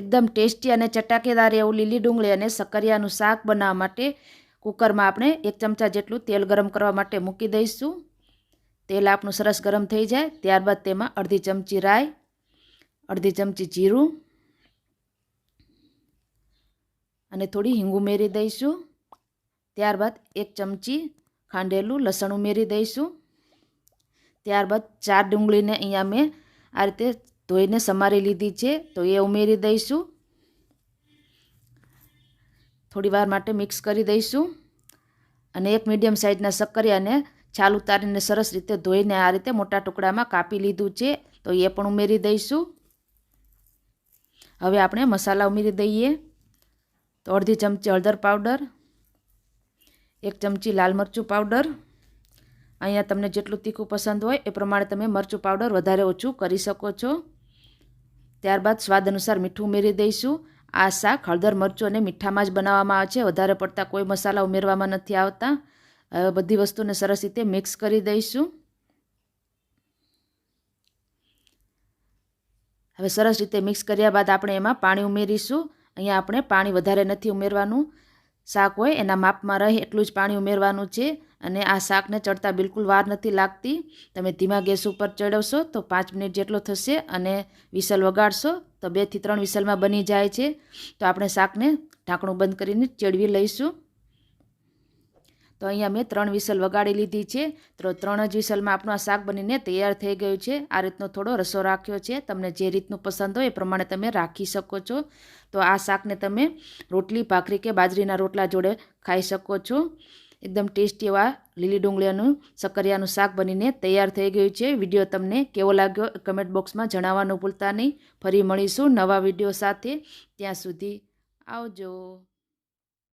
એકદમ ટેસ્ટી અને ચટાકેદાર એવું લીલી ડુંગળી અને સકરિયાનું શાક બનાવવા માટે કુકરમાં આપણે એક ચમચા જેટલું તેલ ગરમ કરવા માટે મૂકી દઈશું. તેલ આપણું સરસ ગરમ થઈ જાય, ત્યારબાદ તેમાં અડધી ચમચી રાઈ, અડધી ચમચી જીરું અને થોડી હિંગ ઉમેરી દઈશું. ત્યારબાદ એક ચમચી ખાંડેલું લસણ ઉમેરી દઈશું. ત્યારબાદ ચાર ડુંગળીને અહીંયા મેં આ રીતે ધોઈને સમારી લીધી છે, તો એ ઉમેરી દઈશું. થોડી વાર માટે મિક્સ કરી દઈશું. અને એક મીડિયમ સાઇઝના સક્કરિયાને છાલ ઉતારીને સરસ રીતે ધોઈને આ રીતે મોટા ટુકડામાં કાપી લીધું છે, તો એ પણ ઉમેરી દઈશું. હવે આપણે મસાલા ઉમેરી દઈએ. તો અડધી ચમચી હળદર પાવડર, એક ચમચી લાલ મરચું પાવડર. અહીંયા તમને જેટલું તીખું પસંદ હોય એ પ્રમાણે તમે મરચું પાવડર વધારે ઓછું કરી શકો છો. ત્યારબાદ સ્વાદ અનુસાર મીઠું ઉમેરી દઈશું. આ શાક હળદર, મરચું અને મીઠામાં જ બનાવવામાં આવે છે. વધારે પડતા કોઈ મસાલા ઉમેરવામાં નથી આવતા. બધી વસ્તુને સરસ રીતે મિક્સ કરી દઈશું. હવે સરસ રીતે મિક્સ કર્યા બાદ આપણે એમાં પાણી ઉમેરીશું. અહીંયા આપણે પાણી વધારે નથી ઉમેરવાનું. શાક હોય એના માપમાં રહે એટલું જ પાણી ઉમેરવાનું છે. અને આ શાકને ચડતા બિલકુલ વાર નથી લાગતી. તમે ધીમા ગેસ ઉપર ચડવશો તો પાંચ મિનિટ જેટલો થશે અને વિસલ વગાડશો તો બેથી ત્રણ વિસલમાં બની જાય છે. તો આપણે શાકને ઢાંકણું બંધ કરીને ચડવી લઈશું. તો અહીંયા મેં ત્રણ વિસલ વગાડી લીધી છે. તો ત્રણ જ વિસલમાં આપણું આ શાક બનીને તૈયાર થઈ ગયું છે. આ રીતનો થોડો રસો રાખ્યો છે. તમને જે રીતનું પસંદ હોય એ પ્રમાણે તમે રાખી શકો છો. તો આ શાકને તમે રોટલી, ભાખરી કે બાજરીના રોટલા જોડે ખાઈ શકો છો. એકદમ ટેસ્ટી એવા લીલી ડુંગળીનું સકરિયાનું શાક બનીને તૈયાર થઈ ગયું છે. વીડિયો તમને કેવો લાગ્યો કમેન્ટ બોક્સમાં જણાવવાનું ભૂલતા નહીં. ફરી મળીશું નવા વીડિયો સાથે. ત્યાં સુધી આવજો.